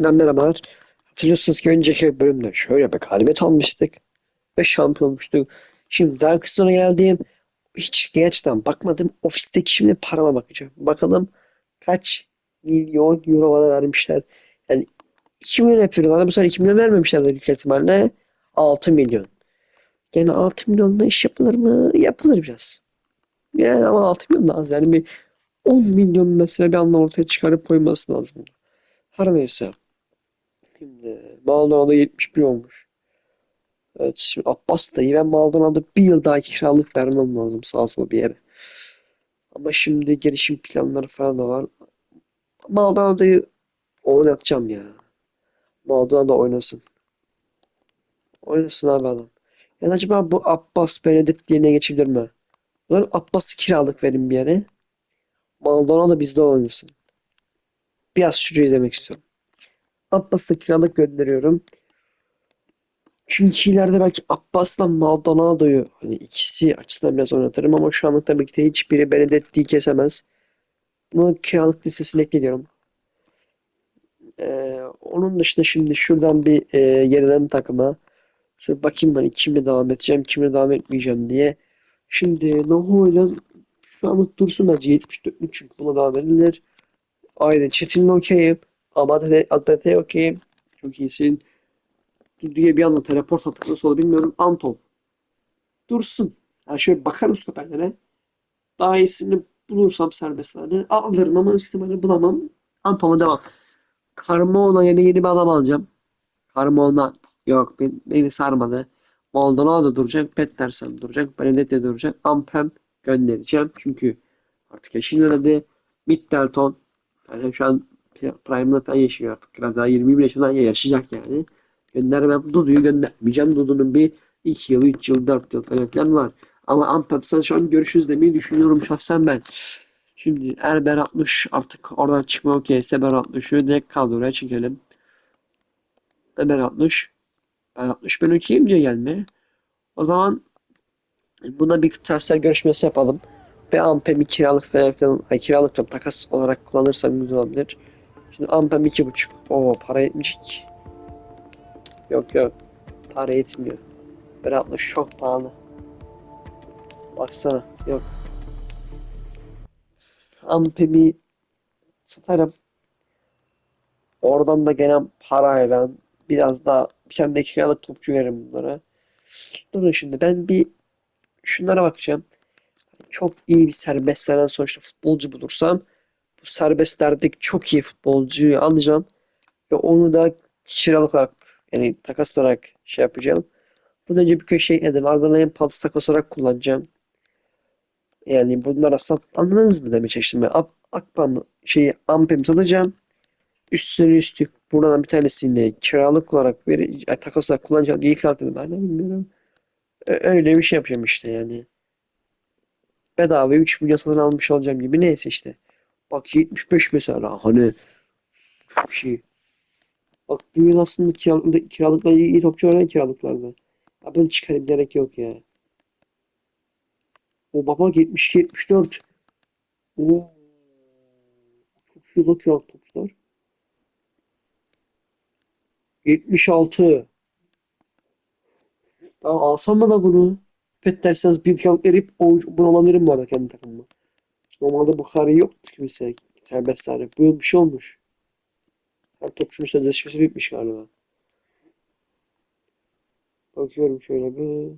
Yeniden merhabalar. Hatırlıyorsunuz ki önceki bölümde şöyle bir galibiyet almıştık. Ve şampiyon olmuştuk. Şimdi Dark Souls geldim. Hiç gerçekten bakmadım. Ofisteki şimdi parama bakacağım. Bakalım kaç milyon euro bana vermişler. Yani 2 milyon yapıyorlar. Bu sefer 2 milyon vermemişler büyük ihtimalle. 6 milyon. Yani 6 milyonla iş yapılır mı? Yapılır biraz. Yani ama 6 milyon da az. Yani bir 10 milyon mesela bir anda ortaya çıkarıp koyması lazım. Her neyse. Şimdi Maldonado'da 71 olmuş. Evet şimdi Abbas dayı ve Maldonado'da bir yıl daha kiralık vermem lazım sağa sola bir yere. Ama şimdi gelişim planları falan da var. Maldonado'yu oynatacağım ya. Maldonado oynasın. Oynasın abi adam. Ya da acaba bu Abbas Benedict yerine geçebilir mi? Ulan Abbas'ı kiralık verin bir yere. Maldonado bizde oynasın. Biraz çocuğu izlemek istiyorum. Abbas'la kiralık gönderiyorum. Çünkü ileride belki Abbas'la Maldonado'yu hani ikisi açısından biraz oynatırım ama şu anlık tabii ki de hiçbiri Benedetti'yi kesemez. Bunu kiralık listesine ekliyorum. Ee, onun dışında şimdi şuradan bir e, yenileme takıma. Şöyle bakayım hani kimle devam edeceğim, kimle devam etmeyeceğim diye. Şimdi Nohu'yla şu anlık dursun bence 74 çünkü buna devam edilir. Aynen Çetin'le okeyim. Ama Adete okeyim. Çok iyisin. Diye bir anda teleport attık nasıl olur bilmiyorum. Anton. Dursun. Yani şöyle bakarım stoperlere. Daha iyisini bulursam serbestlerde alırım ama üst ihtimalle bulamam. Anton'a devam. Carmona yeni yeni bir adam alacağım. Carmona yok beni, beni sarmadı. Maldonado duracak. Pettersen duracak. Benedetti duracak. Ampem göndereceğim. Çünkü artık yaşın öyle Middelton yani şu an Prime'da falan yaşıyor artık. Biraz daha 21 yaşından yaşayacak yani. Göndermem. Dudu'yu göndermeyeceğim. Dudu'nun bir 2 yıl, 3 yıl, 4 yıl falan falan var. Ama Antep'ten şu an görüşürüz demeyi düşünüyorum şahsen ben. Şimdi eğer Beratluş artık oradan çıkma okeyse Beratluş'u direkt kadroya çekelim. Ve Beratluş. Beratluş ben okeyim diyor gelmeye. O zaman buna bir transfer görüşmesi yapalım. Ve Ampem'i kiralık falan filan, ay kiralık takas olarak kullanırsam güzel olabilir. Şimdi Ampem 2.5. Oo para yetmeyecek. Yok yok. Para yetmiyor. Berat'la çok pahalı. Baksana. Yok. Ampem'i satarım. Oradan da gelen parayla biraz daha bir tane de kiralık topçu veririm bunlara. Durun şimdi ben bir şunlara bakacağım çok iyi bir serbestlerden sonuçta futbolcu bulursam bu serbestlerdeki çok iyi futbolcuyu alacağım ve onu da kiralık olarak yani takas olarak şey yapacağım. Bundan önce bir köşe ekledim. Ardından en pahalı takas olarak kullanacağım. Yani bunlar aslında anladınız mı demeye çalıştım. Ben Akpam şeyi Ampem satacağım. Üstüne üstlük buradan bir tanesini kiralık olarak vereceğim. Takas olarak kullanacağım. İyi kiralık dedim. Ben de bilmiyorum. Öyle bir şey yapacağım işte yani bedava 3 milyon satın almış olacağım gibi neyse işte. Bak 75 mesela hani çok şey. Bak yıl aslında kiralık, kiralıkla iyi, iyi topçu öğren kiralıklarda. Ya ben çıkarım gerek yok ya. O baba 72 74. Oo. Çok iyi kiralık topçular. 76. Ya alsam da bunu? Pet derseniz bir kiralık erip bunu alabilirim bu arada kendi takımıma. Normalde bu karı yoktu kimse. Serbest tane. Bu yıl bir şey olmuş. Her topçunun sözleşmesi bitmiş galiba. Bakıyorum şöyle bir.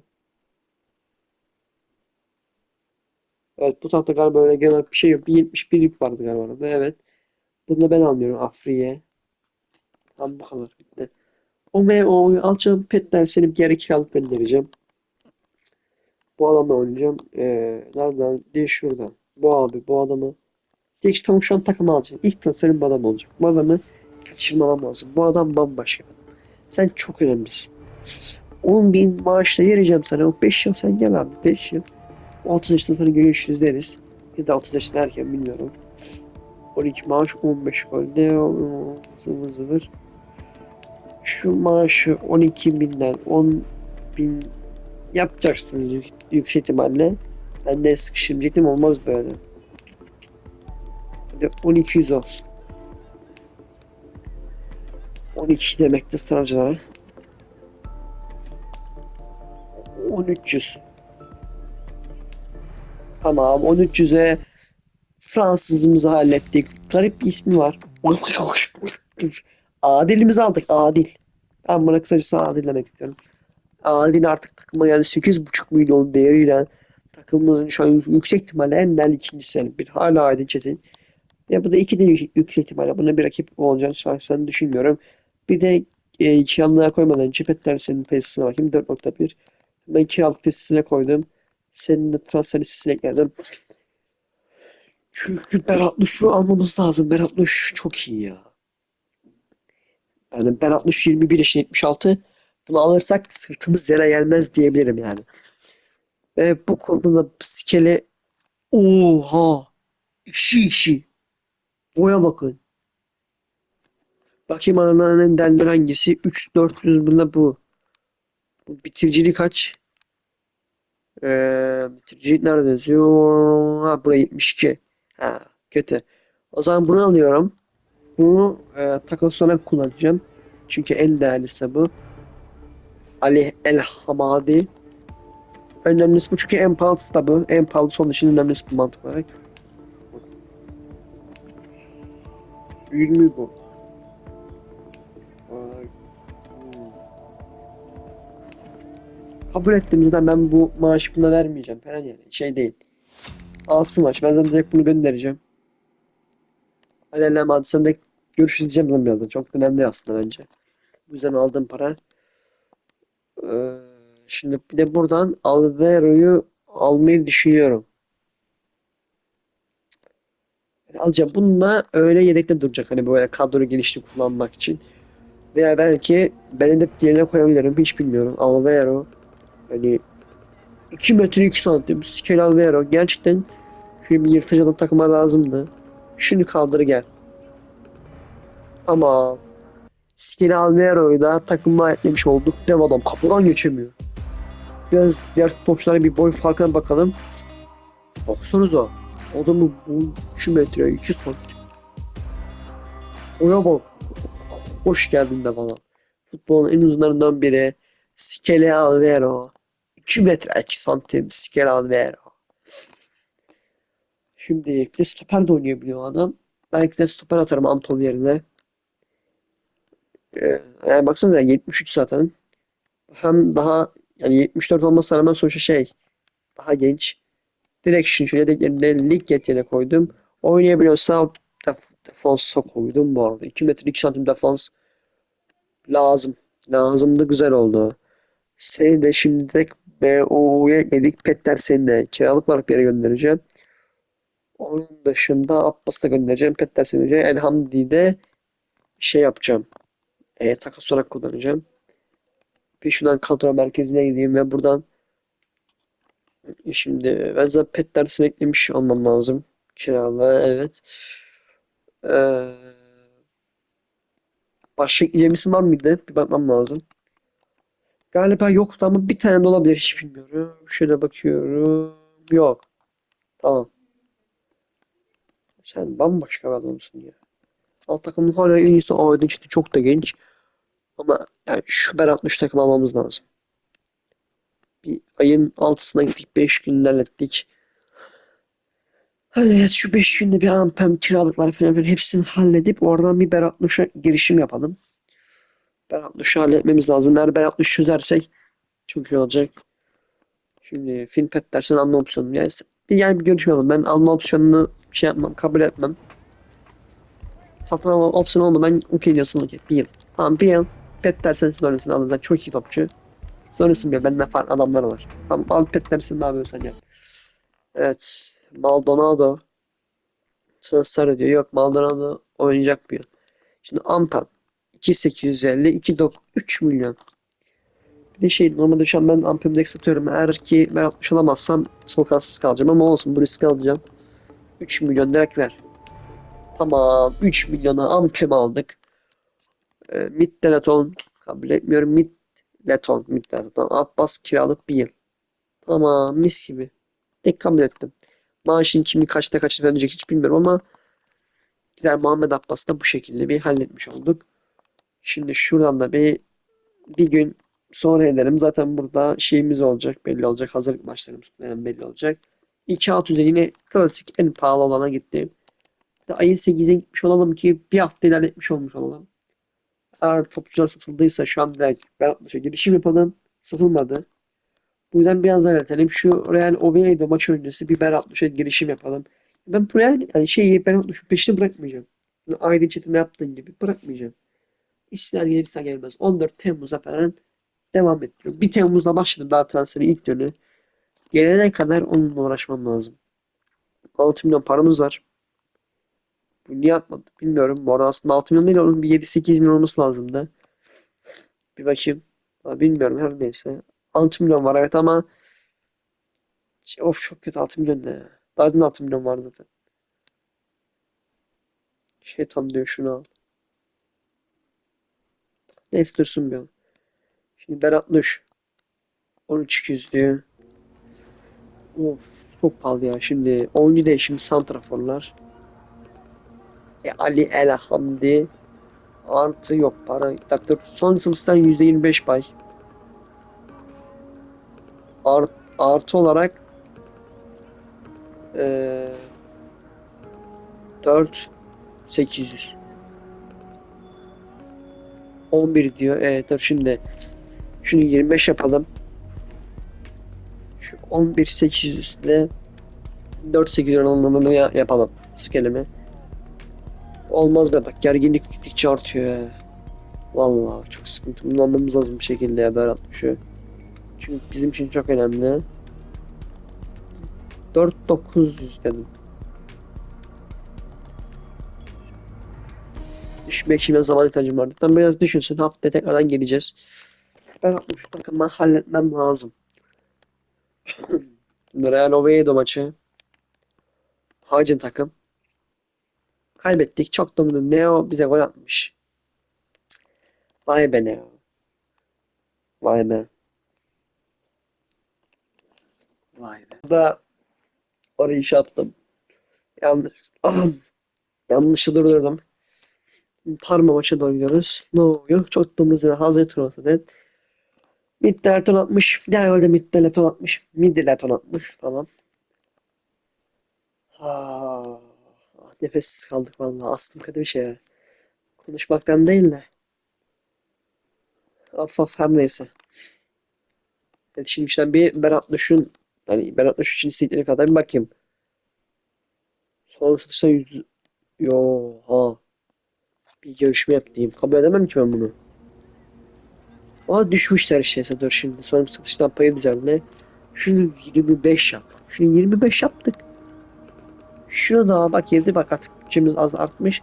Evet bu tahta galiba öyle genel bir şey yok. Bir 71'lik vardı galiba arada. Evet. Bunu da ben almıyorum. Afriye. Tamam bu kadar. Bitti. O MO'yu alacağım. Pet derseni bir yere kiralık göndereceğim. Bu adamla oynayacağım. Ee, nereden? Değil şuradan. Bu abi bu adamı. Direkt tam şu an takıma alacağım. İlk transferim bu adam olacak. Bu adamı kaçırmamam lazım. Bu adam bambaşka. Sen çok önemlisin. 10 bin maaşla vereceğim sana. O 5 yıl sen gel abi. 5 yıl. O 30 yaşında sana görüşürüz deriz. Ya da 30 yaşında erken bilmiyorum. 12 maaş 15 golde zıvır zıvır. Şu maaşı 12 binden 10 bin yapacaksınız yüksek ihtimalle. Ben de sıkıştırmayacaktım olmaz böyle. Hadi 1200 olsun. 12 demekti sınavcılara. 1300. Tamam 1300'e Fransızımızı hallettik. Garip bir ismi var. Adil'imizi aldık. Adil. Ben buna kısacası Adil demek istiyorum. Adil artık takıma geldi. 8,5 milyon değeriyle takımımızın şu an yüksek ihtimalle en değerli ikincisi yani bir hala Aydın Çetin. Ya bu da iki de yüksek, ihtimalle buna bir rakip olacağını şahsen düşünmüyorum. Bir de e, kiralığa koymadan önce Petler senin tesisine bakayım 4.1. Ben kiralık tesisine koydum. Senin de transfer listesine ekledim. Çünkü Berat şu almamız lazım. Berat Luş çok iyi ya. Yani Berat Luş 21 yaşında 76. Bunu alırsak sırtımız yere gelmez diyebilirim yani. Ve bu konuda da skele oha işi işi boya bakın. Bakayım ananın denler hangisi? 3 400 bunda bu. Bu bitiriciliği kaç? Ee, bitiricilik nerede yazıyor? Ha buraya 72. Ha kötü. O zaman bunu alıyorum. Bunu e, takas olarak kullanacağım. Çünkü en değerlisi bu. Ali El Hamadi. Önemlisi bu çünkü en pahalısı da bu. En pahalı son için önemlisi bu mantık olarak. 20 bu. Kabul ettim zaten ben bu maaşı buna vermeyeceğim. Falan yani şey değil. Alsın maaş. Ben zaten direkt bunu göndereceğim. Alelem hadi sen de görüşeceğim diyeceğim birazdan. Çok önemli aslında bence. Bu yüzden aldığım para. Şimdi bir de buradan Alvero'yu almayı düşünüyorum. Alacağım. Bununla öyle yedekte duracak. Hani böyle kadro genişliği kullanmak için. Veya belki Benedict yerine koyabilirim. Hiç bilmiyorum. Alvaro. Hani 2 metre 2 santim. Skel Alvaro. Gerçekten bir yırtıcı adam takıma lazımdı. Şunu kaldır gel. Tamam. Skel Alvaro'yu da takıma eklemiş olduk. Dev adam kapıdan geçemiyor. Biraz diğer topçulara bir boy farkına bakalım. Baksanıza. Adamın bu 2 metre 2 santim. Oya bak. Hoş geldin de bana. Futbolun en uzunlarından biri. Skele Alvaro. 2 metre 2 santim Skele Alvaro. Şimdi bir de stoper de oynayabiliyor adam. Belki de stoper atarım Anton yerine. Ee, yani baksanıza 73 zaten. Hem daha yani 74 olmasına rağmen sonuçta şey daha genç. Direkt şimdi şöyle yedeklerinde lig yeteneğine koydum. Oynayabiliyorsa def defansa koydum bu arada. 2 metre 2 santim defans lazım. Lazımdı güzel oldu. Seni de şimdi BO'ya yedik. Petler seni de kiralık olarak bir yere göndereceğim. Onun dışında Abbas'ı da göndereceğim. Petler seni de Elhamdi'yi şey yapacağım. E, takas olarak kullanacağım. Bir şuradan kadro merkezine gideyim ve buradan Şimdi ben zaten pet dersini eklemiş olmam lazım. Kiralı evet. Ee, başka ekleyeceğimiz var mıydı? Bir bakmam lazım. Galiba yoktu ama bir tane de olabilir hiç bilmiyorum. Şöyle bakıyorum. Yok. Tamam. Sen bambaşka bir adamsın ya. Alt takımın hala en iyisi Aydın çıktı. Çok da genç. Ama yani şu Berat Luş takım almamız lazım. Bir ayın altısına gittik. 5 gün hallettik. Hadi evet şu 5 günde bir ampem kiralıklar falan filan hepsini halledip oradan bir Berat Luş'a girişim yapalım. Berat Luş'u halletmemiz lazım. Eğer Berat Luş çözersek çok iyi olacak. Şimdi Finpet dersen alma opsiyonu. Yani, bir, yani bir görüşme yapalım. Ben alma opsiyonunu şey yapmam, kabul etmem. Satın alma opsiyonu olmadan okey diyorsun okey. Bir yıl. Tamam bir yıl. Pet dersen siz oynasın alın. Çok iyi topçu. Sonrasında bir benden farklı adamlar var. Tamam al pet ne yapıyorsan ya. Evet. Maldonado transfer ediyor. Yok Maldonado oynayacak yıl. Şimdi Ampem 2850 2 3 milyon. Bir de şey normalde şu an ben Ampem'de satıyorum. Eğer ki ben 60 alamazsam sokaksız kalacağım ama olsun bu riski alacağım. 3 milyon direkt ver. Tamam 3 milyona Ampem aldık. E, kabul etmiyorum. Mid Leton Midteleton. Abbas kiralık bir yıl. Tamam mis gibi. Tek kabul ettim. Maaşın kimi kaçta kaçta verecek hiç bilmiyorum ama güzel Muhammed Abbas'ı da bu şekilde bir halletmiş olduk. Şimdi şuradan da bir bir gün sonra ederim. Zaten burada şeyimiz olacak. Belli olacak. Hazırlık maçlarımız belli olacak. 2 alt üzeri yine klasik en pahalı olana de Ayın 8'e gitmiş olalım ki bir hafta ilerletmiş olmuş olalım. Eğer topçular satıldıysa şu an direkt ben 60'a girişim yapalım. Satılmadı. Bu yüzden biraz daha ilerletelim. Şu Real Oviedo maç öncesi bir Ben 60'a girişim yapalım. Ben Real yani şeyi Ben 60'ın peşini bırakmayacağım. Yani Aydın Çetin'de yaptığın gibi bırakmayacağım. İster gelirse gelmez. 14 Temmuz'a falan devam ettiriyorum. 1 Temmuz'da başladım daha transferin ilk dönü. Gelene kadar onunla uğraşmam lazım. 6 milyon paramız var. Bu niye atmadı bilmiyorum. Bu arada aslında 6 milyon değil onun bir 7-8 milyon olması lazımdı. Bir bakayım. Ha, bilmiyorum her neyse. 6 milyon var evet ama Şey, of çok kötü 6 milyon ne? Daha dün 6 milyon var zaten. Şeytan diyor şunu al. Neyse dursun bir an. Şimdi Berat Nuş. 13.200 diyor. Of çok pahalı ya. Şimdi oyuncu değişimi santraforlar. E, Ali El Hamdi. Artı yok para. Dakika son sınıftan %25 pay. Art, artı olarak eee 4 800 11 diyor. Evet dur şimdi şunu 25 yapalım. Şu 11 800 ile 4 800 oranlarını ya- yapalım. Skelemi. Olmaz be bak gerginlik gittikçe artıyor ya. Vallahi çok sıkıntı. Bunu almamız lazım bir şekilde ya Berat şu. Çünkü bizim için çok önemli. 4900 dedim. Düşmek için biraz zaman ihtiyacım vardı. Ben biraz düşünsün. Haftaya tekrardan geleceğiz. Ben şu takımı halletmem lazım. Real Oviedo maçı. Hacın takım. Kaybettik. Çok da. Neo bize gol atmış. Vay be Neo. Vay be. Vay be. Burada orayı şey yaptım. Yanlış. Yanlışı durdurdum. Parma maça doğru gidiyoruz. Ne oluyor? Çok dumuz hazır turnuvası dedi. Mid Leton atmış. Diğer golde Mid Leton atmış. Mid Leton atmış. Tamam. Ah, nefessiz kaldık vallahi. Astım kötü bir şey ya. Konuşmaktan değil de. Of of her neyse. Evet, şimdi işte bir Berat Nuş'un hani Berat Nuş için istedikleri kadar bir bakayım. Sonra satışta yüz... Yo ha. Bir görüşme yapayım. Kabul edemem ki ben bunu. Aa düşmüşler işte dur şimdi. Sonra satıştan payı düzenle. Şunu 25 yap. Şunu 25 yaptık. Şunu da bak yedi bak artık bütçemiz az artmış.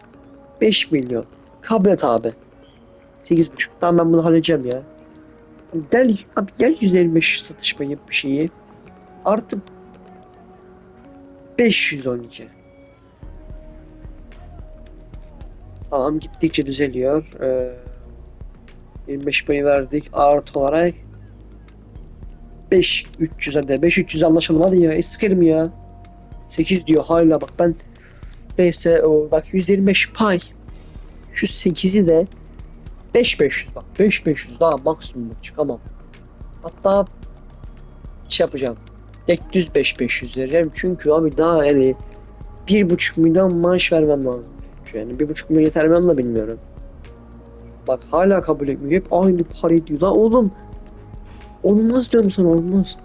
5 milyon. Kabul et abi. 8,5. Tamam ben bunu halledeceğim ya. Gel abi gel 155 satış payı bir şeyi. Artı 512. Tamam gittikçe düzeliyor. Ee, 25 payı verdik. Artı olarak 5 300 hadi 5 300 anlaşalım hadi ya eskerim ya. 8 diyor hala bak ben neyse o bak 125 pay. Şu 8'i de 5500 bak 5500 daha maksimum çıkamam. Hatta şey yapacağım. Tek düz 5500 vereceğim çünkü abi daha yani 1.5 milyon maaş vermem lazım. Yani 1.5 milyon yeter mi onu da bilmiyorum. Bak hala kabul etmiyor. Hep aynı parayı diyor. Lan oğlum. Olmaz diyorum sana olmaz.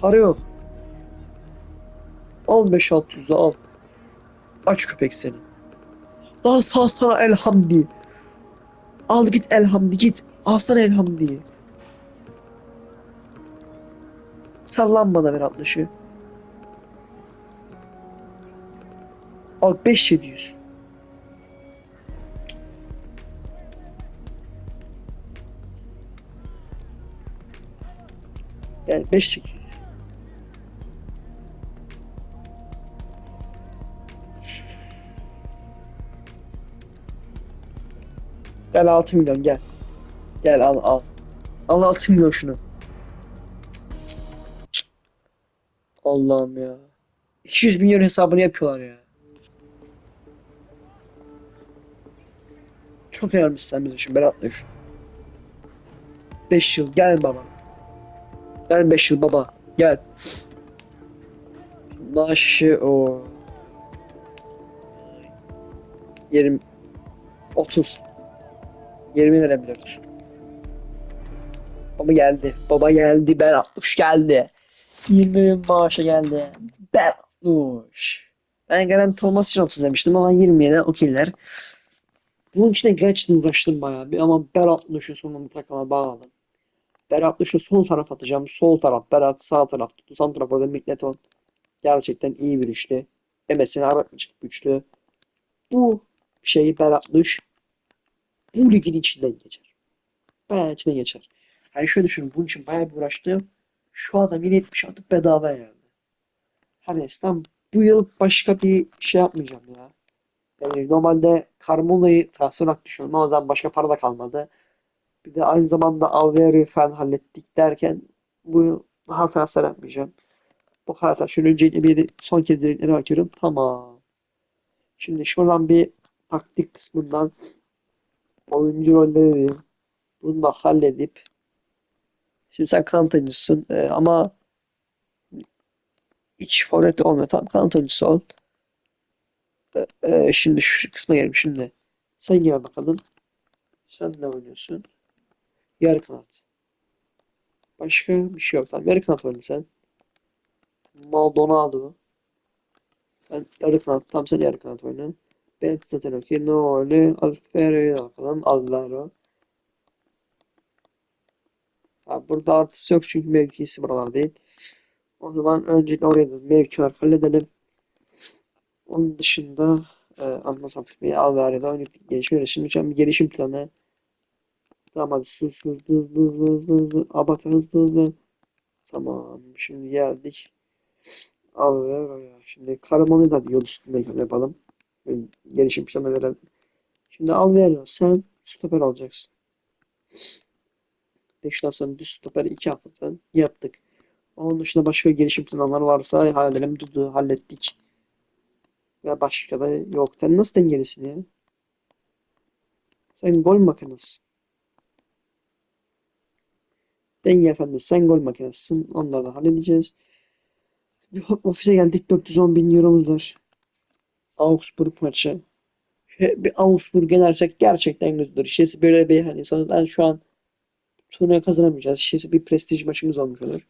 Para yok. Al 5-600'ü al. Aç köpek seni. Daha sağ sana elhamdi. Al git elhamdi git. Al sana elhamdi. Sallan bana ver 60'ı. Al 5700. Yani 5800. Gel 6 milyon gel. Gel al al. Al 6 milyon şunu. Allah'ım ya. 200 milyon hesabını yapıyorlar ya. çok önemli sen bizim için Berat Düş. 5 yıl gel baba. Gel 5 yıl baba. Gel. Maaşı o 20 30 20 verebilirdir. Baba geldi. Baba geldi. Berat Düş geldi. 20 bin maaşa geldi. Berat Düş. Ben garanti olması için 30 demiştim ama 20'ye de okeyler. Bunun için de gerçekten uğraştım bayağı bir ama Berat Nuş'u sonunda takıma bağladım. Berat Nuş'u sol taraf atacağım. Sol taraf Berat, sağ taraf Sağ taraf orada Mikleton. Gerçekten iyi bir üçlü. MS'ini aratmayacak bir üçlü. Bu şeyi Berat Nuş bu ligin içinden geçer. Bayağı içinden geçer. Yani şöyle düşünün bunun için bayağı bir uğraştım. Şu adam yine 70 atıp bedava yani. Her neyse tamam. Bu yıl başka bir şey yapmayacağım ya. Yani normalde Carmono'yu transfer olarak düşünüyorum ama zaten başka para da kalmadı. Bir de aynı zamanda Alvero'yu falan hallettik derken bu yıl daha transfer yapmayacağım. Bu kadar. Şöyle öncelikle bir son kez direklere bakıyorum. Tamam. Şimdi şuradan bir taktik kısmından oyuncu rolleri diyeyim. Bunu da halledip şimdi sen kanat oyuncusun Ee, ama hiç forvet olmuyor. Tamam kanat oyuncusu ol. Ee, e, şimdi şu kısma gelelim şimdi. Sen gel bakalım. Sen ne oynuyorsun? Yarı kanat. Başka bir şey yok. Tamam yarı kanat oyna sen. Maldonado. Sen yarı kanat. Tamam sen yarı kanat oyna. Ben zaten okey. Ne oynuyor? Alfero'ya bakalım. Alvaro. Ha, burada artısı yok çünkü mevkisi buralar değil. O zaman öncelikle oraya da mevkiler halledelim. Onun dışında e, anlasam bir Alvaro'da oyunculuk gelişme Şimdi lütfen bir gelişim planı. Tamam hadi hızlı hızlı hızlı hızlı hızlı hızlı. Abata hızlı hızlı. Tamam şimdi geldik. Alvaro'ya. Şimdi Karaman'ı da yol üstünde yapalım. Böyle Gelişim planı verelim. Şimdi Alvaro sen stoper olacaksın. Beşiktaş'ın düz stoper iki haftadan yaptık. Onun dışında başka gelişim planlar varsa halledelim. Dudu hallettik. Ve başka da yok. Sen nasıl dengelisin ya? Sen gol makinesisin. Denge efendi sen gol makinesisin. Onları da halledeceğiz. Ofise geldik 410 bin euromuz var. Augsburg maçı. Şöyle bir Augsburg yenersek gerçekten güzeldir. İşte böyle bir hani sonradan şu an turnuva kazanamayacağız. İşte bir prestij maçımız olmuş olur.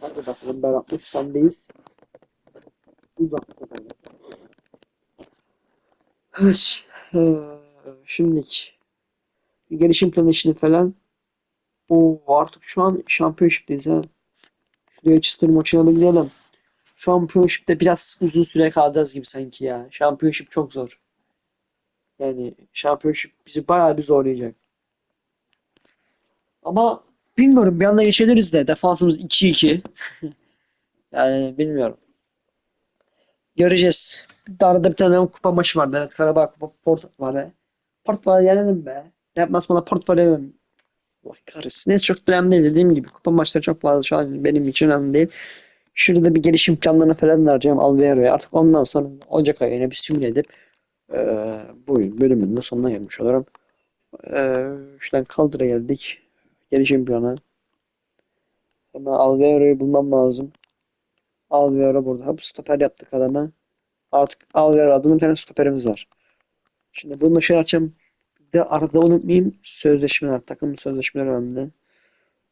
Hadi bakalım Berat Uç sendeyiz. Uzak bakalım. Evet. eee, Şimdilik gelişim planı işini falan. O artık şu an şampiyonşipteyiz ha. Şu Leicester maçına bir gidelim. Şampiyonşipte biraz uzun süre kalacağız gibi sanki ya. Şampiyonşip çok zor. Yani şampiyonşip bizi bayağı bir zorlayacak. Ama bilmiyorum bir anda geçebiliriz de. Defansımız 2-2. Yani bilmiyorum. Göreceğiz. Arada bir tane kupa maçı vardı. Karabağ Kupa Port vardı. Port var yenelim be. Deplasmana Port var yenelim. Allah kahretsin. Neyse çok önemli değil. Dediğim gibi kupa maçları çok fazla şu an benim için önemli değil. Şurada bir gelişim planlarını falan vereceğim Alvero'ya. Artık ondan sonra Ocak ayına bir simüle edip eee bu bölümün de sonuna gelmiş olurum. Eee şuradan kaldıra geldik. Gelişim planı. Hemen Alvero'yu bulmam lazım. Alvaro burada. Hop stoper yaptık adama. Artık Alvaro adının bir tane stoperimiz var. Şimdi bunu şey açacağım. Bir de arada unutmayayım. Sözleşmeler. Takım sözleşmeleri önemli.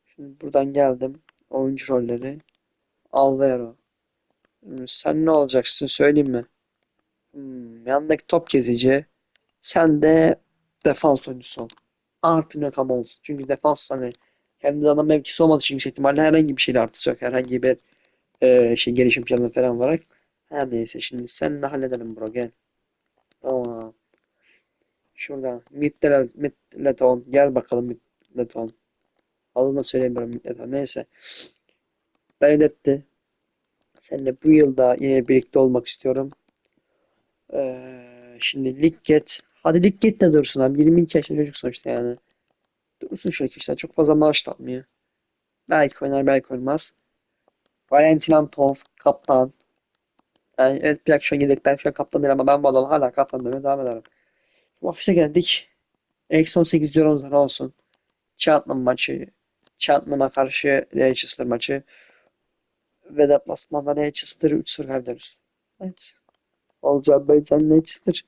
Şimdi buradan geldim. Oyuncu rolleri. Alvaro. Hmm, Sen ne olacaksın söyleyeyim mi? Hmm, yandaki top gezici. Sen de defans oyuncusu ol. Artı rakam olsun. Çünkü defans hani kendi ana mevkisi olmadığı için yüksek ihtimalle herhangi bir şeyle artısı yok. Herhangi bir e, şey gelişim planı falan olarak. Her neyse şimdi seninle halledelim bro gel. Tamam. Şuradan Midlet, Midleton gel bakalım Midleton. Adını söylemiyorum Midleton. Neyse. Benedetti. Seninle bu yılda yine birlikte olmak istiyorum. Ee, şimdi Ligget. Hadi Ligget de dursun abi. 22 yaşında çocuk sonuçta yani. Dursun şöyle işte. Çok fazla maaş da almıyor. Belki oynar belki oynamaz. Valentin Antov kaptan. Yani evet belki şu an yedek belki şu an kaptan değil ama ben bu adamı hala kaptan demeye devam ederim. Ofise geldik. Eksi 18 euromuz olsun. Cheltenham maçı. Cheltenham'a karşı Leicester maçı. Ve deplasmanda Leicester 3-0 kaybederiz. Evet. Sen Leicester.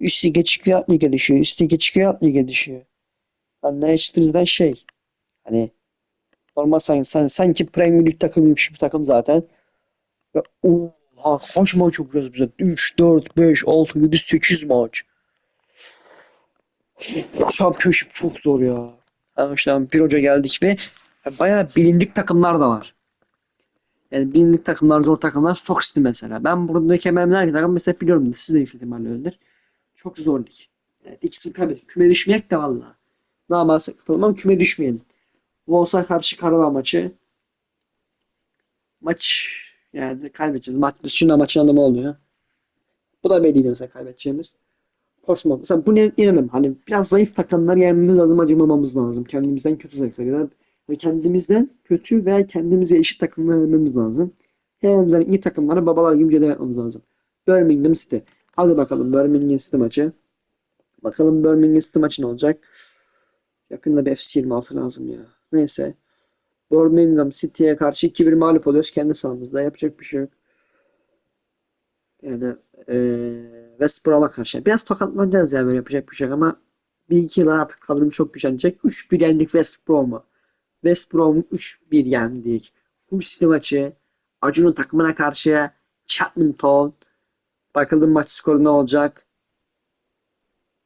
Üst lige çıkıyor lige düşüyor. Üst lige çıkıyor lige düşüyor. Yani Leicester'dan şey. Hani normal sanki, sen, sanki Premier Lig takımıymış bir takım zaten. Ve oha kaç maç yapıyoruz bize? 3, 4, 5, 6, 7, 8 maç. Şampiyonşip çok zor ya. Yani işte bir hoca geldik ve bayağı bilindik takımlar da var. Yani bilindik takımlar, zor takımlar. Stoke City mesela. Ben buradaki hemen her takım mesela biliyorum. Siz de büyük ihtimalle öyledir. Çok zor lig. Evet, 2-0 kaybettik. Küme düşmeyek de valla. Ne yaparsak yapalım ama küme düşmeyelim. Wolves'a karşı Karabağ maçı. Maç yani kaybedeceğiz. Maç dışında maçın anlamı oluyor. Bu da belliydi mesela kaybedeceğimiz. Portsmouth. Mesela bu ne inanın hani biraz zayıf takımlar yenmemiz lazım acımamamız lazım. Kendimizden kötü zayıflar ya da ve kendimizden kötü veya kendimize eşit takımlar yenmemiz lazım. Kendimizden iyi takımlara babalar gibi mücadele etmemiz lazım. Birmingham City. Hadi bakalım Birmingham City maçı. Bakalım Birmingham City maçı ne olacak? Yakında bir FC 26 lazım ya. Neyse. Birmingham City'ye karşı 2-1 mağlup oluyoruz kendi sahamızda. Yapacak bir şey yok. Yani eee West Brom'a karşı. Biraz tokatlanacağız ya böyle yapacak bir şey ama bir iki yıl artık kadromuz çok güçlenecek. 3-1 yendik West Brom'u. West Brom 3-1 yendik. Hull maçı. Acun'un takımına karşı Chatham Town. Bakalım maç skoru ne olacak.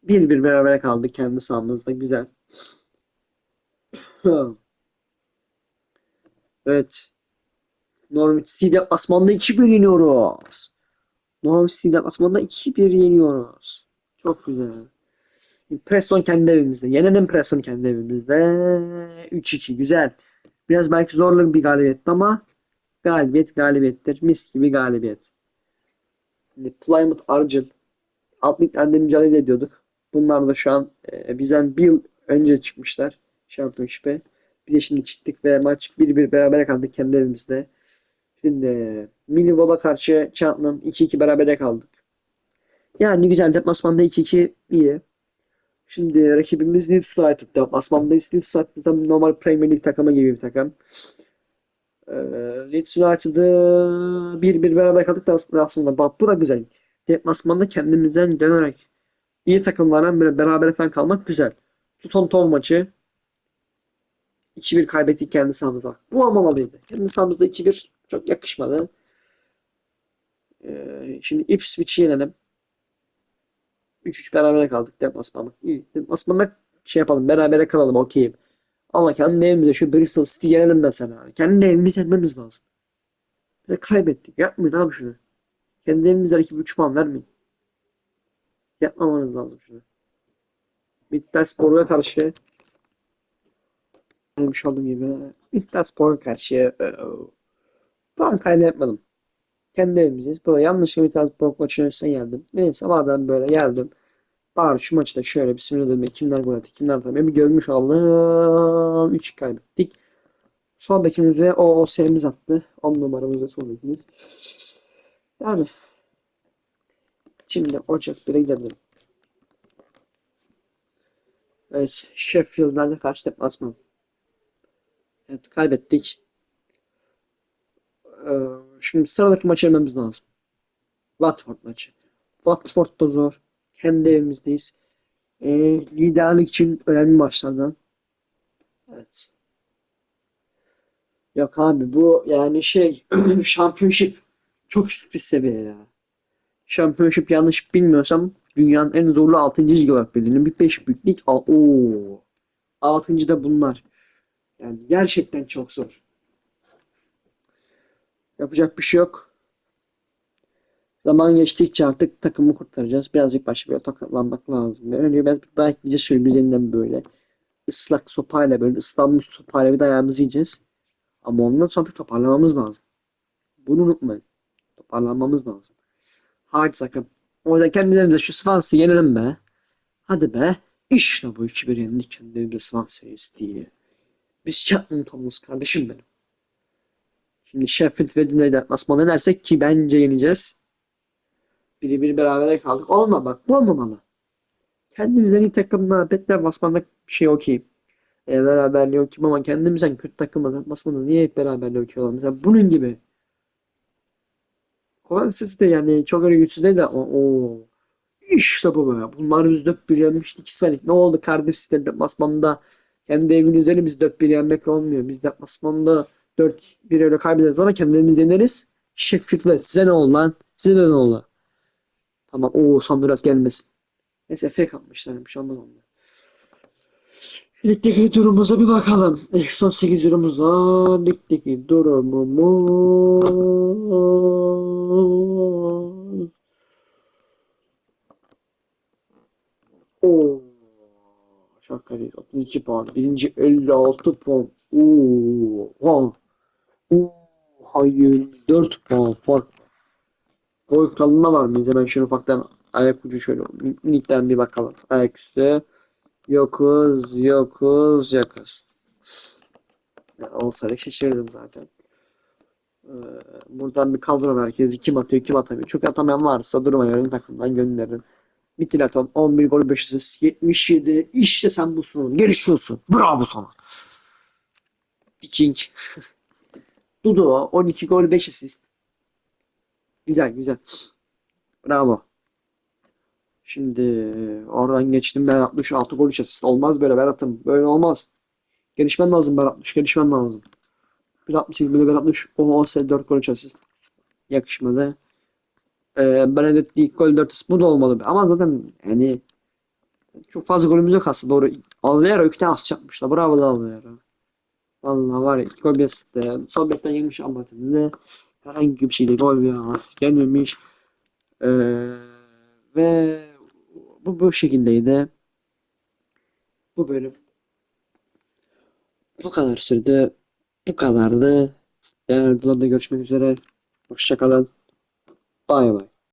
1-1 beraber kaldık kendi sahamızda. Güzel. evet. Norwich City deplasmanda 2-1 yeniyoruz. Norwich City deplasmanda 2-1 yeniyoruz. Çok güzel. Preston kendi evimizde. Yenelim Preston kendi evimizde. 3-2 güzel. Biraz belki zorlu bir galibiyet ama galibiyet galibiyettir. Mis gibi galibiyet. Şimdi Plymouth Argyle. Alt liglerde mücadele ediyorduk. Bunlar da şu an e, bizden bir yıl önce çıkmışlar. Şampiyonşipe. Bir de şimdi çıktık ve maç 1-1 beraber kaldık kendi evimizde. Şimdi Millwall'a karşı Cheltenham 2-2 berabere kaldık. Yani güzel deplasmanda 2-2 iyi. Şimdi rakibimiz Leeds United. Deplasmandayız. Leeds United tam normal Premier League takımı gibi bir takım. Ee, Leeds United'ı 1-1 beraber kaldık da aslında bak bu da güzel. Deplasmanda kendimizden dönerek iyi takımlarla böyle beraber falan kalmak güzel. Luton Town maçı 2-1 kaybettik kendi sahamızda. Bu olmamalıydı. Kendi sahamızda 2-1 çok yakışmadı. Ee, şimdi Ipswich'i yenelim. 3-3 berabere kaldık deplasmanda. İyi. Deplasmanda şey yapalım. Berabere kalalım. Okeyim. Ama kendi evimizde şu Bristol City yenelim mesela. Kendi evimizi yenmemiz lazım. Bir de kaybettik. Yapmayın abi şunu. Kendi evimizde rakibi 3 puan vermeyin. Yapmamanız lazım şunu. Midtjyllandspor'a karşı Demiş olduğum gibi Midtjyllandspor'a karşı e, puan kaybetmedim. Kendi evimizdeyiz. Burada yanlışlıkla Midtjyllandspor maçının üstüne geldim. Neyse madem böyle geldim. Bari şu maçta şöyle bir simüle. Kimler gol attı, kimler tabii. Bir görmüş olalım. 3 kaybettik. Sol bekimize o OS'miz attı. 10 numaramızda sol bekimiz. Yani şimdi Ocak 1'e gidebilirim. Evet. Sheffield'dan karşı deplasman. Evet kaybettik. Ee, şimdi sıradaki maçı yenmemiz lazım. Watford maçı. Watford da zor. Kendi evimizdeyiz. Ee, liderlik için önemli maçlardan. Evet. Yok abi bu yani şey şampiyonşip çok üst bir seviye ya. Şampiyonşip yanlış bilmiyorsam dünyanın en zorlu 6. ligi olarak belirleniyor. Bir 5 büyük lig. Oo. 6. da bunlar. Yani gerçekten çok zor. Yapacak bir şey yok. Zaman geçtikçe artık takımı kurtaracağız. Birazcık başka böyle tokatlanmak lazım. Öyle ben belki bir şöyle üzerinden böyle ıslak sopayla böyle ıslanmış sopayla bir dayağımızı yiyeceğiz. Ama ondan sonra toparlamamız lazım. Bunu unutmayın. Toparlanmamız lazım. Hadi sakın. O yüzden kendimize şu Swansea'yı yenelim be. Hadi be. İşte bu 2-1 yendik kendimize Swansea'yı diye. Biz Cheltenham Thomas kardeşim benim. Şimdi Sheffield ve Dina'yı deplasman edersek ki bence yeneceğiz. Biri bir berabere kaldık. Olma bak bu olmamalı. kendimizden iyi takımla Betler basmanda bir şey okey. E, beraberliği okey ama kendimizden kötü takımla basmanda niye hep beraberliği okey olalım? Mesela bunun gibi. Kovacic de yani çok öyle güçsüz değil de o, o. İşte bu be. Bunlar biz 4-1 yenmiştik. Ne oldu? Cardiff City deplasmanında kendi evinizde biz 4-1 yenmek olmuyor. Biz deplasmanda 4-1 öyle kaybederiz ama kendimiz yeneriz. Sheffield size ne oldu lan? Size de ne oldu? Tamam. Oo Sandurat gelmesin. Neyse fake atmışlar. Bir şey olmaz onda. Ligdeki durumumuza bir bakalım. İlk son 8 yorumuza ligdeki durumumuz Oo. Şaka değil. 32 puan. Birinci 56 puan. Oo. Ha. Oo. Hayır. 4 puan fark. Gol kralına var mıyız? Hemen şunu ufaktan ayak ucu şöyle minikten bir bakalım. Ayak üstü. Yokuz, yokuz, yokuz. Yani olsaydık şaşırırdım zaten. Ee, buradan bir kadro merkezi kim atıyor kim atamıyor. Çok atamayan varsa göre takımdan gönderirim. Mitilaton 11 gol 5 asist 77. İşte sen busun. Gelişiyorsun. Bravo sana. Viking. Dudu 12 gol 5 asist. Güzel güzel. Bravo. Şimdi oradan geçtim Berat Duş 6 gol 3 asist. Olmaz böyle Berat'ım. Böyle olmaz. Gelişmen lazım Berat Duş. Gelişmen lazım. 1.68 böyle Berat Duş. O 4 gol 3 asist. Yakışmadı. Ee, Benedetti ilk gol 4 asist. Bu da olmalı. Ama zaten yani çok fazla golümüz yok aslında. Doğru. Alvera 2 tane asist yapmışlar. Bravo da Alvera. Vallahi var ya ilk gol. Sol bekten yemiş ama de herhangi bir şeyle gol bir asist gelmemiş. Ee, ve bu bu şekildeydi. Bu bölüm bu kadar sürdü. Bu kadardı. Diğer videolarda görüşmek üzere. Hoşçakalın. Bay bay.